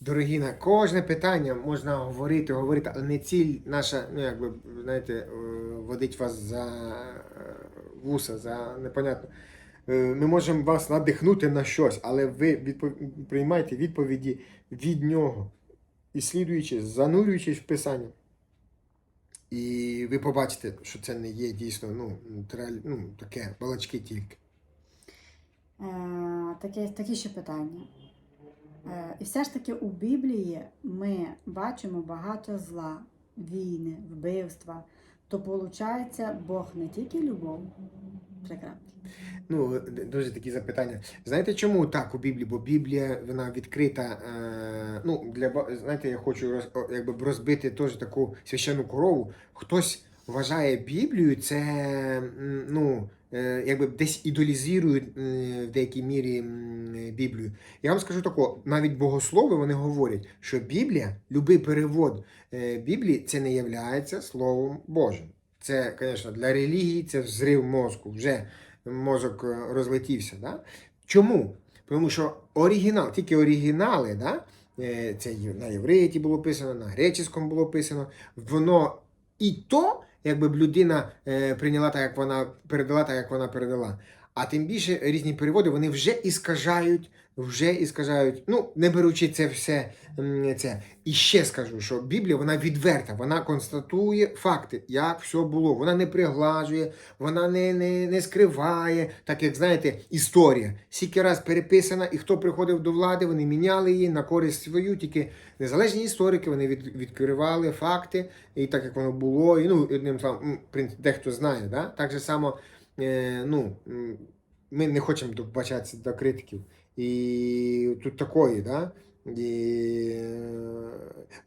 Дорогі, на кожне питання можна говорити, говорити, але не ціль наша, ну якби, знаєте, е, водить вас за е, вуса, за непонятно. Е, Ми можемо вас надихнути на щось, але ви відпов- приймайте відповіді від нього, і занурюючись в писання. І ви побачите, що це не є дійсно ну, ну, таке балачки тільки. Е, таке, такі ще питання. Е, і все ж таки у Біблії ми бачимо багато зла, війни, вбивства. То виходить, Бог не тільки любов. Прекрасно. Ну, дуже такі запитання. Знаєте, чому так у Біблії? Бо Біблія вона відкрита. Е, ну, для знаєте, я хочу роз, якби розбити теж таку священну корову. Хтось вважає Біблію, це ну, е, якби десь ідолізують е, в деякій мірі Біблію. Я вам скажу тако, навіть богослови вони говорять, що Біблія, любий перевод е, Біблії, це не являється Словом Божим. Це, звісно, для релігії це взрив мозку. Вже мозок е, розлетівся. Да? Чому? Тому що оригінал, тільки оригінали, да? е, це на євриті було писано, на греческому було писано, воно і то, якби б людина е, прийняла так, як вона передала, так як вона передала. А тим більше різні переводи вони вже іскажають, вже іскажають, ну, не беручи це все. це. І ще скажу, що Біблія вона відверта, вона констатує факти, як все було. Вона не приглажує, вона не, не, не скриває, так як знаєте, історія. Скільки раз переписана, і хто приходив до влади, вони міняли її на користь свою, тільки незалежні історики вони від, відкривали факти, і так як воно було. І ну, одним словом, дехто знає, да? так же само, е, ну, ми не хочемо добачатися до критиків. І тут такої, да? І,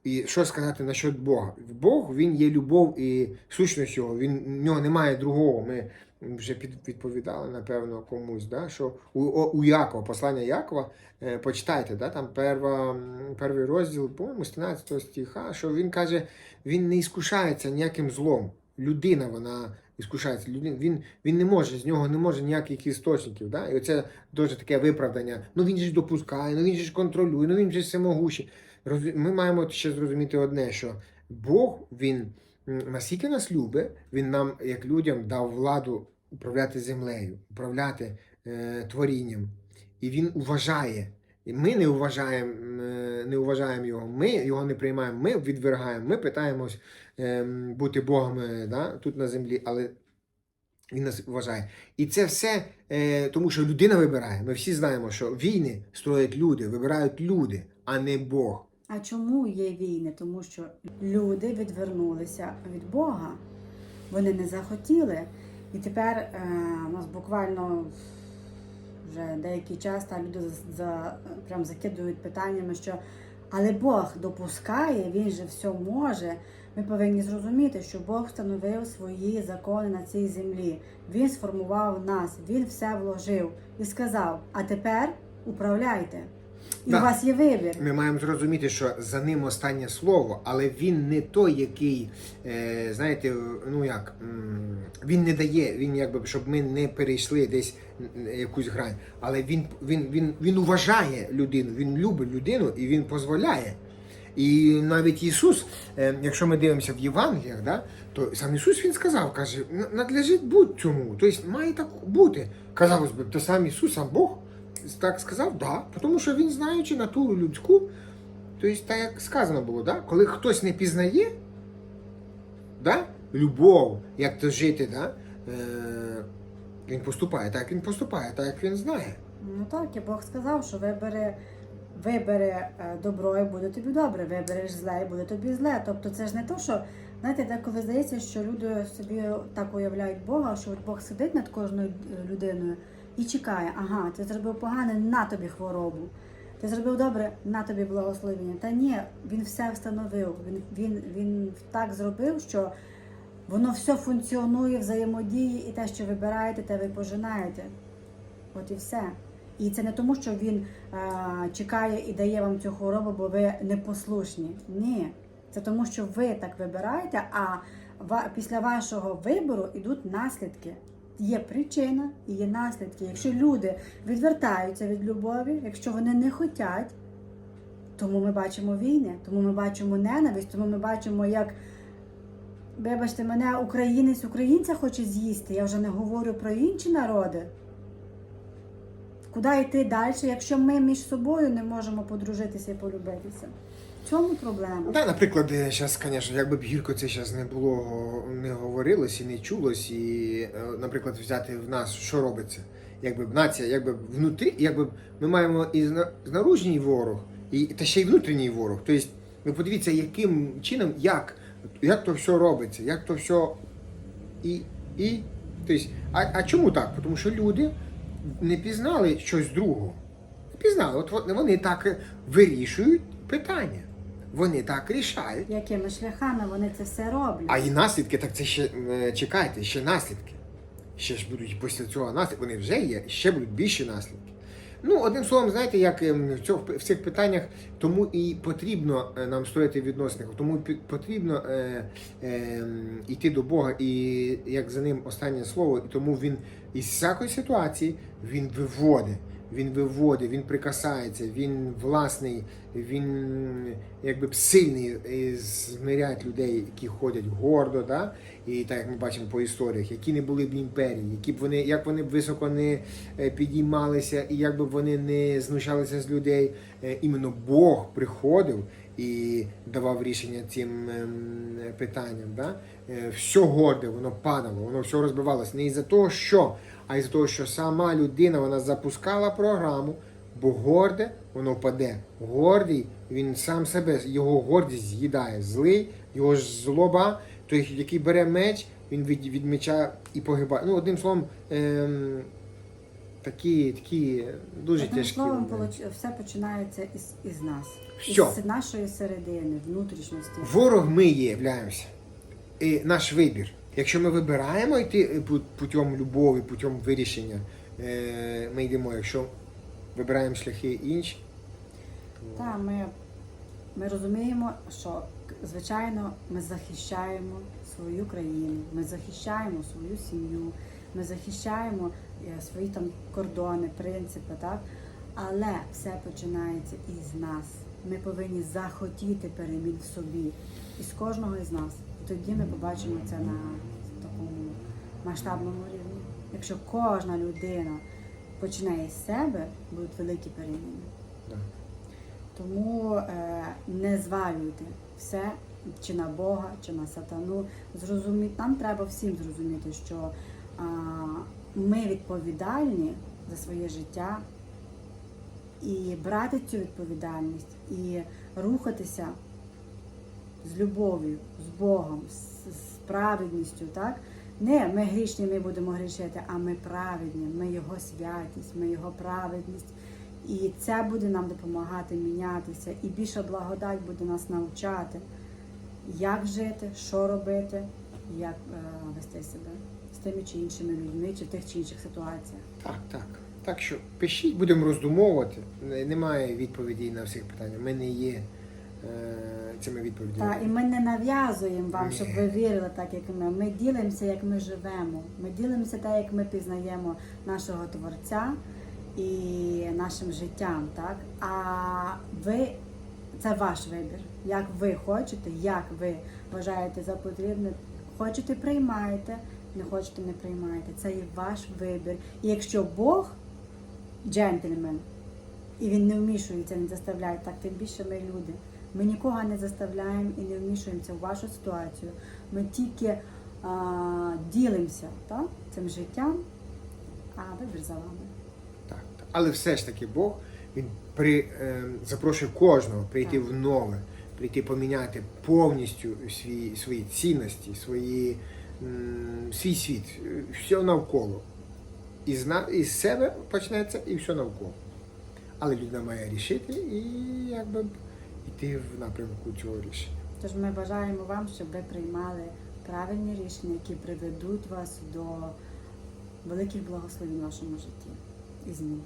і що сказати насчет Бога? Бог він є любов і сущність його. Він в нього немає другого. Ми вже відповідали, напевно, комусь, да? що у, у Якова, послання Якова, е, почитайте, да? там перва, перший розділ, по-моєму, 13 стиха, що він каже, він не іскушається ніяким злом. Людина, вона іскушається. Він, він не може, з нього не може ніяких істочників. Да? І оце дуже таке виправдання. Ну він же ж допускає, ну він же ж контролює, ну він же ж всемогущий. Ми маємо ще зрозуміти одне, що Бог він м, наскільки нас любить, він нам, як людям, дав владу управляти землею, управляти е, творінням. І він уважає. Ми не вважаємо, е, не вважаємо його, ми його не приймаємо, ми відвергаємо, ми питаємось ем, бути Богами да, тут на землі, але він нас вважає. І це все е, тому, що людина вибирає. Ми всі знаємо, що війни строять люди, вибирають люди, а не Бог. А чому є війни? Тому що люди відвернулися від Бога. Вони не захотіли. І тепер е, у нас буквально вже деякий час там люди за, за, прям закидують питаннями, що але Бог допускає, Він же все може. Ми повинні зрозуміти, що Бог встановив свої закони на цій землі. Він сформував нас, Він все вложив і сказав: а тепер управляйте. І Да. у вас є вибір. Ми маємо зрозуміти, що за ним останнє слово, але він не той, який, е, знаєте, ну як, він не дає, він якби, щоб ми не перейшли десь якусь грань. Але він, він, він, він уважає людину, він любить людину і він дозволяє. І навіть Ісус, е, якщо ми дивимося в Євангеліях, да, то сам Ісус Він сказав, каже, «На- надлежить бути цьому. Тобто має так бути. Казалось би, то сам Ісус, сам Бог так сказав, да, тому що він, знаючи натуру людську, тобто, так як сказано було, да, коли хтось не пізнає да, любов, як то жити, да, е, він поступає так, як він поступає, так як він знає. Ну так, і Бог сказав, що вибери, вибери е, добро і буде тобі добре, вибереш зле і буде тобі зле. Тобто це ж не то, що знаєте, деколи здається, що люди собі так уявляють Бога, що от Бог сидить над кожною людиною і чекає, ага, ти зробив погане, на тобі хворобу. Ти зробив добре, на тобі благословення. Та ні, він все встановив. Він, він, він так зробив, що воно все функціонує, взаємодіє, і те, що вибираєте, те ви пожинаєте. От і все. І це не тому, що він е, чекає і дає вам цю хворобу, бо ви непослушні. Ні. Це тому, що ви так вибираєте, а після вашого вибору йдуть наслідки. Є причина і є наслідки. Якщо люди відвертаються від любові, якщо вони не хочуть, Тому ми бачимо війни, тому ми бачимо ненависть, тому ми бачимо, як, вибачте, мене українець українця хоче з'їсти. Я вже не говорю про інші народи. Куди йти далі, якщо ми між собою не можемо подружитися і полюбитися? В цьому проблема. Ну, Так, наприклад, зараз, звісно, якби б гірко це зараз не було, не говорилось і не чулось, і, е, наприклад, взяти в нас, що робиться, якби б нація, якби б внутрі, якби ми маємо і знаружній ворог, і та ще й внутрішній ворог. Тобто, ви подивіться, яким чином, як, як то все робиться, як то все і. і тобто, а, а чому так? Тому що люди не пізнали щось другого. Не пізнали. От вони так вирішують питання. Вони так рішають. Якими шляхами вони це все роблять? А і наслідки, так це ще е, чекайте, ще наслідки. Ще ж будуть після цього наслідки, вони вже є, ще будуть більші наслідки. Ну, одним словом, знаєте, як ем, в, цьому, в цих питаннях тому і потрібно е, нам строїти відносини, тому пі- потрібно е, е, йти до Бога і як за ним останнє слово, і тому він із всякої ситуації він виводить. Він виводить, він прикасається, він власний, він якби сильний і змиряє людей, які ходять гордо, да? і так як ми бачимо по історіях, які не були б імперії, які б вони, як вони б високо не е, підіймалися, і як би вони не знущалися з людей, е, іменно Бог приходив і давав рішення цим ем, питанням. Да? Е, Все горде, воно падало, воно все розбивалося. Не із-за того, що, а із-за того, що сама людина вона запускала програму, бо горде, воно впаде. Гордий, він сам себе, його гордість з'їдає. Злий, його злоба, той, який бере меч, він від, від меча і погибає. Ну, одним словом, ем, такі, такі дуже Одним тяжкі. словом, получ- все починається із, із нас, Що? із нашої середини, внутрішності. Ворог ми є, являємося. І наш вибір. Якщо ми вибираємо йти е, пу- путем любові, путем вирішення, е, ми йдемо. Якщо вибираємо шляхи інші, Так, ми, ми розуміємо, що звичайно ми захищаємо свою країну, ми захищаємо свою сім'ю, ми захищаємо е, свої там кордони, принципи, так? Але все починається із нас. Ми повинні захотіти перемін в собі, із кожного із нас. І тоді ми побачимо це на такому масштабному рівні. Якщо кожна людина починає із себе, будуть великі переміни. Тому е, не звалюйте все чи на Бога, чи на сатану. Зрозумі... Нам треба всім зрозуміти, що ми відповідальні за своє життя і брати цю відповідальність, і рухатися з любов'ю, з Богом, з, праведністю, так? Не ми грішні, ми будемо грішити, а ми праведні, ми Його святість, ми Його праведність. І це буде нам допомагати мінятися, і більша благодать буде нас навчати, як жити, що робити, як е, вести себе тими чи іншими людьми, чи в тих чи інших ситуаціях. Так, так. Так що пишіть, будемо роздумовувати. Немає відповідей на всіх питання. Ми не є е, цими відповідями. Та, і ми не нав'язуємо вам, щоб ви вірили так, як ми. Ми ділимося, як ми живемо. Ми ділимося так, як ми пізнаємо нашого Творця і нашим життям. Так? А ви це ваш вибір. Як ви хочете, як ви вважаєте за потрібне, хочете приймаєте, не хочете, не приймаєте. Це є ваш вибір. І якщо Бог джентльмен, і він не вмішується, не заставляє, так тим більше ми люди. Ми нікого не заставляємо і не вмішуємося в вашу ситуацію. Ми тільки а, ділимося так, цим життям, а вибір за вами. Так, так. Але все ж таки Бог він при, е, запрошує кожного прийти Так. в нове, прийти поміняти повністю свої, свої цінності, свої, свій світ, все навколо. На, із себе почнеться і все навколо. Але людина має рішити і якби йти в напрямку цього рішення. Тож ми бажаємо вам, щоб ви приймали правильні рішення, які приведуть вас до великих благословень в вашому житті і змін.